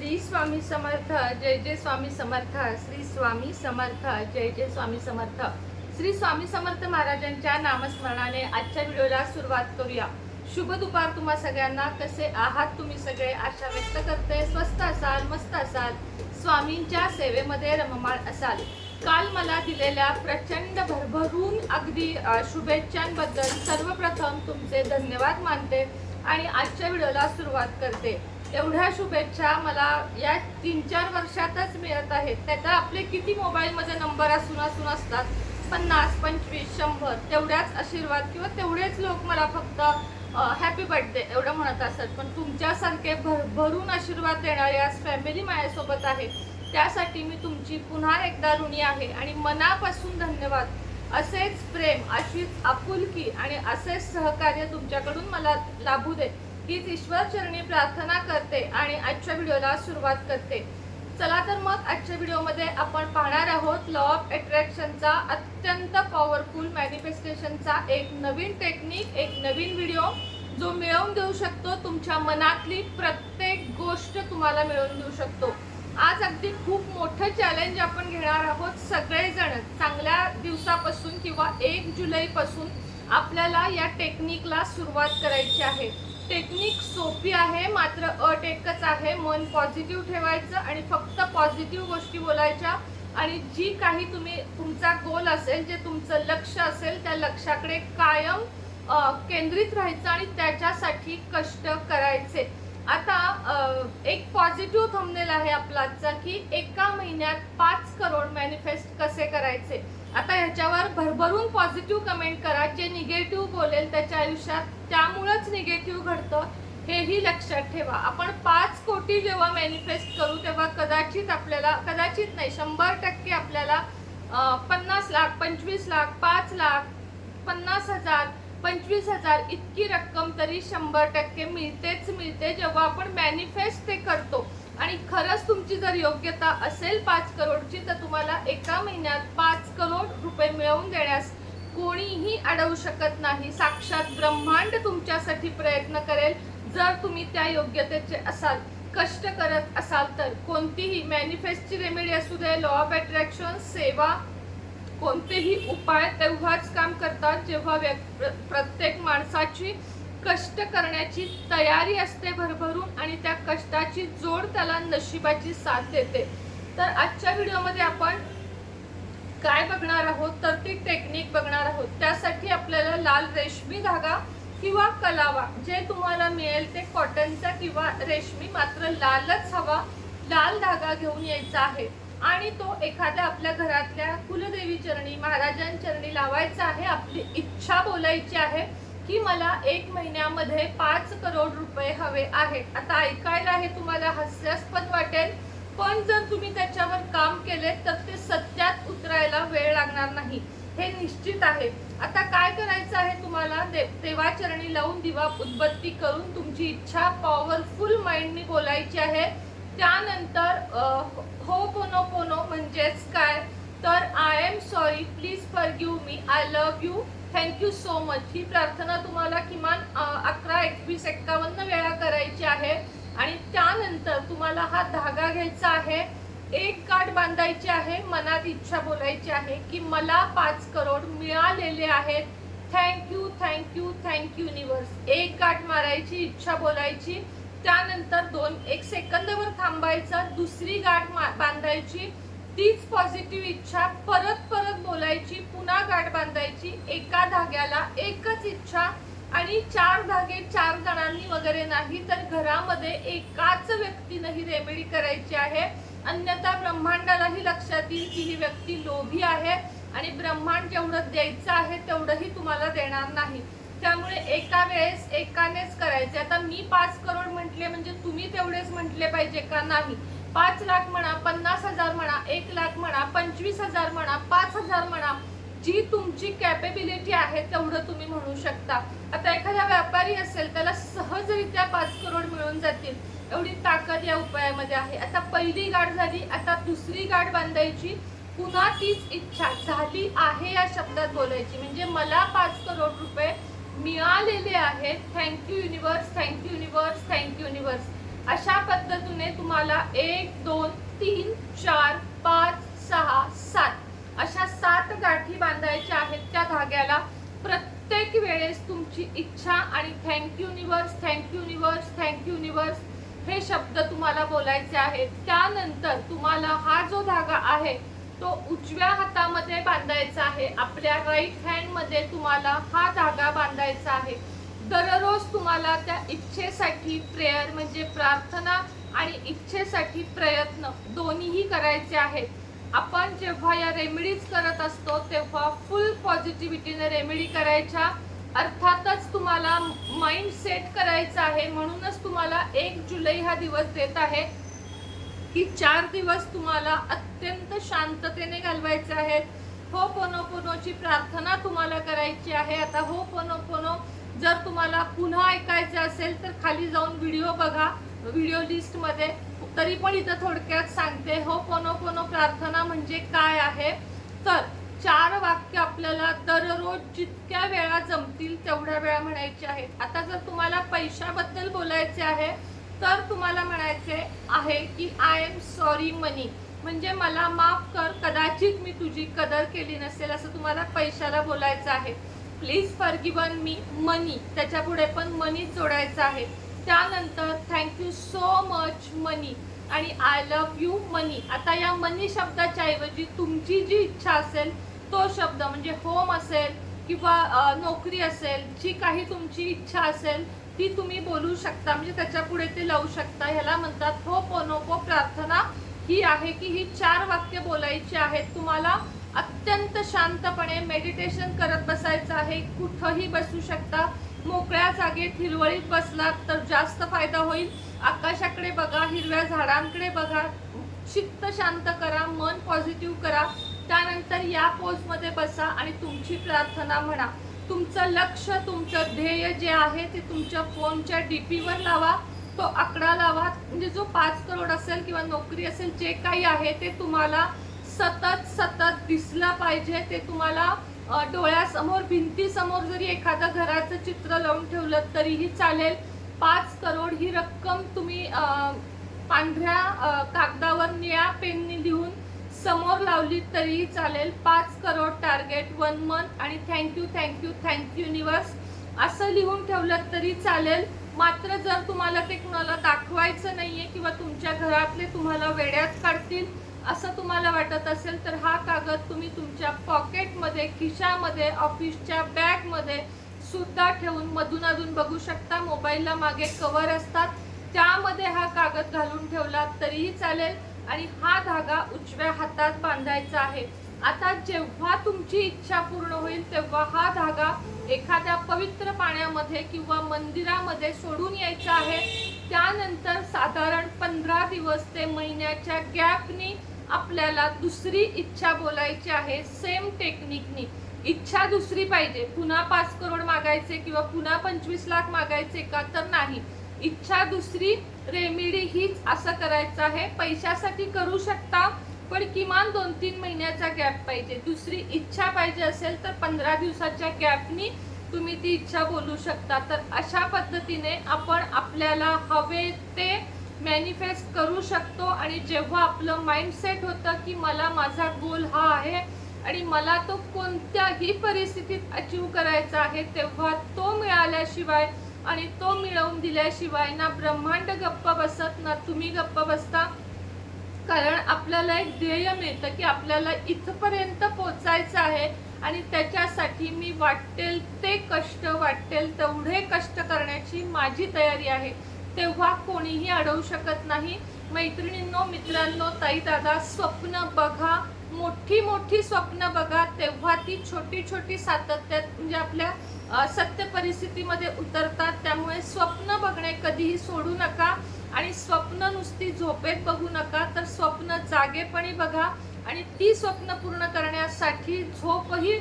श्री स्वामी समर्थ जय जय स्वामी समर्थ श्री स्वामी समर्थ जय जय स्वामी समर्थ. श्री स्वामी समर्थ महाराजांच्या नामस्मरणाने आजच्या व्हिडिओला सुरुवात करूया. शुभ दुपार तुम्हा सगळ्यांना. कसे आहात तुम्ही सगळे? आशा व्यक्त करते. स्वस्त असाल मस्त असाल. स्वामींच्या सेवेमध्ये रममाळ असाल. काल मला दिलेल्या प्रचंड भरभरून अगदी शुभेच्छांबद्दल सर्वप्रथम तुमचे धन्यवाद मानते आणि आजच्या व्हिडिओला सुरुवात करते. एवढ्या शुभेच्छा मला या तीन चार वर्षातच मिळत आहेत. त्याचा आपले किती मोबाईलमध्ये नंबर असून असून असतात? पन्नास पंचवीस शंभर. तेवढ्याच आशीर्वाद किंवा तेवढेच लोक मला फक्त हॅपी बर्थडे एवढं म्हणत असतात. पण तुमच्यासारखे भर भरून आशीर्वाद देणारे आज फॅमिली माझ्यासोबत आहे. त्यासाठी मी तुमची पुन्हा एकदा ऋणी आहे आणि मनापासून धन्यवाद. असेच प्रेम अशीच आपुलकी आणि असेच सहकार्य तुमच्याकडून मला लाभू दे हीच ईश्वर चरणी प्रार्थना करते आणि आजच्या व्हिडिओला सुरुवात करते. चला तर मग आजच्या व्हिडिओमध्ये आपण पाहणार आहोत लॉ ऑफ अट्रॅक्शनचा अत्यंत पॉवरफुल मॅनिफेस्टेशनचा एक नवीन टेक्निक एक नवीन व्हिडिओ जो मिळवून देऊ शकतो. तुमच्या मनातली प्रत्येक गोष्ट तुम्हाला मिळवून देऊ शकतो. आज अगदी खूप मोठं चॅलेंज आपण घेणार आहोत सगळेजण. चांगल्या दिवसापासून किंवा एक जुलैपासून आपल्याला या टेक्निकला सुरुवात करायची आहे. टेक्निक सोपी आहे मात्र अट एकच आहे. मन पॉझिटिव्ह ठेवायचं आणि फक्त पॉझिटिव्ह गोष्टी बोलायच्या. आणि जी काही तुम्ही तुमचा गोल असेल जे तुमचं लक्ष असेल त्या लक्षाकडे कायम केंद्रित राहायचं आणि त्याच्यासाठी कष्ट करायचे. आता एक पॉझिटिव्ह थंबनेल आहे आपला आजचा की एका महिन्यात पाच करोड मॅनिफेस्ट कसे करायचे? आता ह्याच्यावर भरभरून पॉझिटिव्ह कमेंट करा. जे निगेटिव्ह बोलेल त्याच्या आयुष्यात त्यामुळंच निगेटिव्ह घडतं हेही लक्षात ठेवा. आपण पाच कोटी जेव्हा मॅनिफेस्ट करू तेव्हा कदाचित आपल्याला कदाचित नाही शंभर टक्के आपल्याला पन्नास लाख पंचवीस लाख पाच लाख पन्नास हजार पंचवीस हजार इतकी रक्कम तरी शंभर टक्के मिळतेच मिळते जेव्हा आपण मॅनिफेस्ट ते करतो. आणि खरंच तुमची जर योग्यता असेल पाच करोडची तर तुम्हाला एका महिन्यात पाच करोड रुपये मिळवून देण्यास कोणीही अडवू शकत नाही. साक्षात ब्रह्मांड तुमच्यासाठी प्रयत्न करेल. जर तुम्ही त्या योग्यतेचे असाल कष्ट करत असाल तर कोणतीही मॅनिफेस्टची रेमेडी असू दे लॉ ऑफ अट्रॅक्शन सेवा कोणतेही उपाय तेव्हाच काम करतात. जेव्हा व्यक्- प्र- प्रत्येक माणसाची कष्ट करण्याची तयारी असते भरभरून आणि त्या कष्टाची जोड त्याला नशिबाची साथ देते. तर आजच्या व्हिडिओमध्ये आपण काय बघणार आहोत तर ती टेक्निक बघणार आहोत. त्यासाठी आपल्याला लाल रेशमी धागा किंवा कलावा जे तुम्हाला मिळेल ते कॉटनचा किंवा रेशमी मात्र लालच हवा लाल धागा घेऊन यायचा आहे. आणि तो एखाद्या आपल्या घरातल्या कुलदेवी चरणी महाराजांचरणी लावायचा आहे. आपली इच्छा बोलायची आहे की मला एक महिन्यामध्ये पाच करोड रुपये हवे आहेत. आता ऐकायला हे तुम्हाला हास्यास्पद वाटेल पण जर तुम्ही त्याच्यावर काम केले तर ते सत्यात उतरायला वेळ लागणार नाही. हे निश्चित आहे. आता काय करायचं आहे तुम्हाला? दे देवाचरणी लावून दिवा उदबत्ती करून तुमची इच्छा पॉवरफुल माइंडनी बोलायची आहे. त्यानंतर हो पोनो पोनो म्हणजेच काय? तर I am sorry please forgive me I love you thank you so much ही प्रार्थना तुम्हाला किमान अकरा एकवीस एक्कावन्न वेळा करायची आहे. आणि त्यानंतर तुम्हाला हा धागा घ्यायचा आहे. एक गाठ बांधायची आहे मनात इच्छा बोलायची आहे की मला पाच करोड मिळालेले आहेत. थँक्यू थँक्यू थँक्यू युनिवर्स एक गाठ मारायची इच्छा बोलायची. त्यानंतर दोन एक सेकंदवर थांबायचं दुसरी गाठ मा- बांधायची. तीच पॉझिटिव्ह इच्छा परत परत बोलायची पुन्हा गाठ बांधायची. एका धाग्याला एकच इच्छा. आणि चार धागे चार जणांनी वगैरे नाही तर घरामध्ये एकाच व्यक्तीनं ही रेमेडी करायची आहे. अन्यथा ब्रह्मांडालाही लक्षात येईल की ही व्यक्ती लोभी आहे आणि ब्रह्मांड जेवढं द्यायचं आहे तेवढंही तुम्हाला देणार नाही. त्यामुळे एका वेळेस एकानेच करायचे. आता मी पाच करोड म्हटले म्हणजे तुम्ही तेवढेच म्हटले पाहिजे का नाही? पाच लाख म्हणा पन्नास हजार म्हणा एक लाख म्हणा पंचवीस हजार म्हणा पाच हजार म्हणा जी तुमची कॅपेबिलिटी आहे तेवढं तुम्ही म्हणू शकता. आता एखादा व्यापारी असेल त्याला सहजरित्या पाच करोड मिळून जातील. एवढी ताकद या उपायामध्ये आहे. आता पहिली गाठ झाली आता दुसरी गाठ बांधायची. पुन्हा तीच इच्छा झाली आहे या शब्दात बोलायची. म्हणजे मला पाच करोड रुपये मिळालेले आहेत. Thank you universe thank you universe thank you universe अशा पद्धतीने तुम्हाला तुम्हाला एक दोन तीन चार पाच सहा सात अशा सात गाठी बांधायच्या आहेत त्या धाग्याला. प्रत्येक वेळेस तुमची इच्छा आणि thank universe thank universe thank universe हे शब्द तुम्हाला बोलायचे आहेत. त्यानंतर तुम्हाला हा जो धागा आहे तो उजव्या हातामध्ये बांधायचा आहे. आपल्या राईट हँडमध्ये तुम्हाला हा धागा बांधायचा आहे. दररोज तुम्हाला त्या इच्छेसाठी प्रेयर म्हणजे प्रार्थना आणि इच्छेसाठी प्रयत्न दोन्हीही करायचे आहेत. आपण जेव्हा या रेमेडीज करत असतो तेव्हा फुल पॉझिटिव्हिटीने रेमेडी करायच्या. अर्थातच तुम्हाला माइंड सेट करायचं आहे म्हणूनच तुम्हाला एक जुलै हा दिवस देत आहे. की चार दिवस तुम्हाला अत्यंत शांततेने घालवायचे आहेत. हो पोनो पोनोची प्रार्थना तुम्हाला करायची आहे. आता हो पोनो पोनो जर तुम्हाला पुन्हा ऐकायचं असेल तर खाली जाऊन व्हिडिओ बघा. व्हिडिओ लिस्टमध्ये. तरी पण इथं थोडक्यात सांगते. हो पोनो प्रार्थना म्हणजे काय आहे? तर चार वाक्य आपल्याला दररोज जितक्या वेळा जमतील तेवढ्या वेळा म्हणायचे आहेत. आता जर तुम्हाला पैशाबद्दल बोलायचे आहे तर तुम्हाला म्हणायचे आहे की आय एम सॉरी मनी म्हणजे मला माफ कर कदाचित मी तुझी कदर केली नसेल असं तुम्हाला पैशाला बोलायचं आहे. Please forgive me money त्याच्या पुढे पण मनी जोडायचं आहे. त्यानंतर थँक्यू सो मच मनी आणि आय लव्ह यू मनी आता या मनी शब्दाच्या ऐवजी तुमची जी इच्छा असेल तो शब्द म्हणजे होम असेल किंवा नोकरी असेल जी काही तुमची इच्छा असेल ती तुम्ही बोलू शकता. म्हणजे त्याच्या पुढे ते लावू शकता. ह्याला म्हणतात हो पोनोपो प्रार्थना. ही आहे की ही चार वाक्य बोलायची आहेत. तुम्हाला अत्यंत शांतपणे मेडिटेशन करत बसायचं आहे. कुठंही बसू शकता. मोकळ्या जागेत हिरवळीत बसलात तर जास्त फायदा होईल. आकाशाकडे बघा हिरव्या झाडांकडे बघा. चित्त शांत करा मन पॉझिटिव्ह करा. त्यानंतर या पोजमध्ये बसा आणि तुमची प्रार्थना म्हणा. तुमचं लक्ष तुमचं ध्येय जे आहे ते तुमच्या फोनच्या डीपीवर लावा. तो आकडा लावा. म्हणजे जो पाच करोड असेल किंवा नोकरी असेल जे काही आहे ते तुम्हाला सतत सतत दिसलं पाहिजे. ते तुम्हाला डोळ्यासमोर भिंतीसमोर जरी एखादं घराचं चित्र लावून ठेवलं तरीही चालेल. पाच करोड ही रक्कम तुम्ही पांढऱ्या कागदावर निळ्या पेननी लिहून समोर लावली तरीही चालेल. पाच करोड टार्गेट वन मंथ आणि thank you thank you thank you universe. असं लिहून ठेवलं तरी चालेल. मात्र जर तुम्हाला ते कुणाला दाखवायचं नाही आहे किंवा तुमच्या घरातले तुम्हाला वेड्यात काढतील असं तुम्हाला वाटत असेल तर हा कागद तुम्ही तुमच्या पॉकेटमध्ये खिशामध्ये ऑफिसच्या बॅगमध्ये सुद्धा ठेवून मधून अधून बघू शकता. मोबाईलला मागे कवर असतात. त्यामध्ये हा कागद घालून ठेवला तरीही चालेल. आणि हा धागा उजव्या हातात बांधायचा आहे. आता जेव्हा तुमची इच्छा पूर्ण होईल तेव्हा हा धागा एखाद्या पवित्र पाण्यामध्ये किंवा मंदिरामध्ये सोडून यायचा आहे. त्यानंतर साधारण पंधरा दिवस ते महिन्याच्या गॅपनी आपल्याला दुसरी इच्छा बोलायची आहे सेम टेक्निकनी इच्छा दुसरी पाहिजे. पुन्हा पाच करोड मागायचे किंवा पुन्हा पंचवीस लाख मागायचे का? तर नाही. इच्छा दुसरी रेमेडी हीच असं करायचं आहे. पैशासाठी करू शकता पण किमान दोन तीन महिन्याचा गॅप पाहिजे. दुसरी इच्छा पाहिजे असेल तर पंधरा दिवसाच्या गॅपनी तुम्ही ती इच्छा बोलू शकता. तर अशा पद्धतीने आपण आपल्याला हवे ते मॅनिफेस्ट करू शकतो. आणि जेव्हा आपलं माइंडसेट होतं की मला माझा गोल हा आहे आणि मला तो कोणत्याही परिस्थितीत अचीव करायचा आहे तेव्हा तो मिळाल्याशिवाय आणि तो मिळवून दिल्याशिवाय ना ब्रह्मांड गप्प बसत ना तुम्ही गप्प बसता. कारण आपल्याला एक ध्येय मिळतं की आपल्याला इथपर्यंत पोचायचं आहे आणि त्याच्यासाठी मी वाटेल ते कष्ट वाटेल तेवढे कष्ट करण्याची माझी तयारी आहे. तेव्हा कोणीही अडवू शकत नाही. मैत्रिणींनो मित्रांनो ताई दादा स्वप्न बघा. मोठी मोठी स्वप्न बघा तेव्हा ती छोटी छोटी सातत्यात म्हणजे आपल्या सत्य परिस्थितीमध्ये उतरतात. त्यामुळे स्वप्न बघणे कधीही सोडू नका आणि स्वप्न नुसती झोपेत बघू नका. तर स्वप्न जागेपणी बघा आणि ती स्वप्न पूर्ण करण्यासाठी झोपही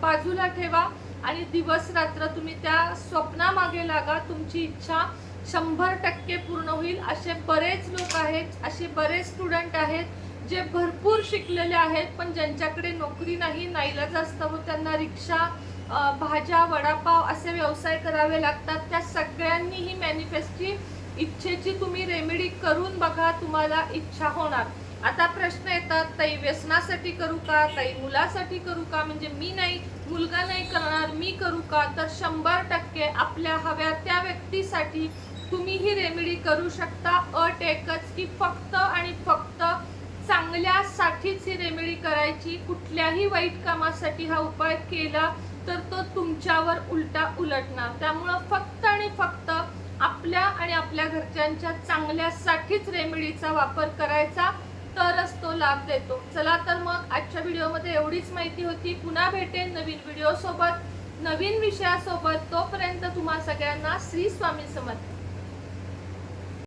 बाजूला ठेवा आणि दिवस रात्र तुम्ही त्या स्वप्नामागे लागा. तुमची इच्छा शंभर टक्के पूर्ण होईल. असे बरेच लोक आहेत असे बरेच स्टुडंट आहेत जे भरपूर शिकलेले आहेत पण ज्यांच्याकडे नोकरी नाही नाईलाज असतं व त्यांना रिक्षा भाज्या वडापाव असे व्यवसाय करावे लागतात त्या सगळ्यांनी ही मॅनिफेस्टची इच्छेची तुम्ही रेमेडी करून बघा तुम्हाला इच्छा होणार. आता प्रश्न येतात ताई व्यसनासाठी करू का? ताई मुलासाठी करू का? म्हणजे मी नाही मुलगा नाही करणार मी करू का? तर शंभर टक्के आपल्या हव्या त्या व्यक्तीसाठी तुम्ही ही रेमेडी करू शकता अट एकच की फक्त आणि फक्त चांगल्यासाठीच ही रेमेडी करायची कुठल्याही वाईट कामासाठी हा उपाय केला तर तो तुमच्यावर उलटा उलटणार. त्यामुळं फक्त आणि फक्त आपल्या आणि आपल्या घरच्यांच्या चांगल्यासाठीच रेमेडीचा वापर करायचा तरच तो लाभ देतो. चला तर मग आजच्या व्हिडिओमध्ये एवढीच माहिती होती. पुन्हा भेटेन नवीन व्हिडिओसोबत. नवीन विषयासोबत तोपर्यंत तुम्हा सगळ्यांना श्री स्वामी समर्थ.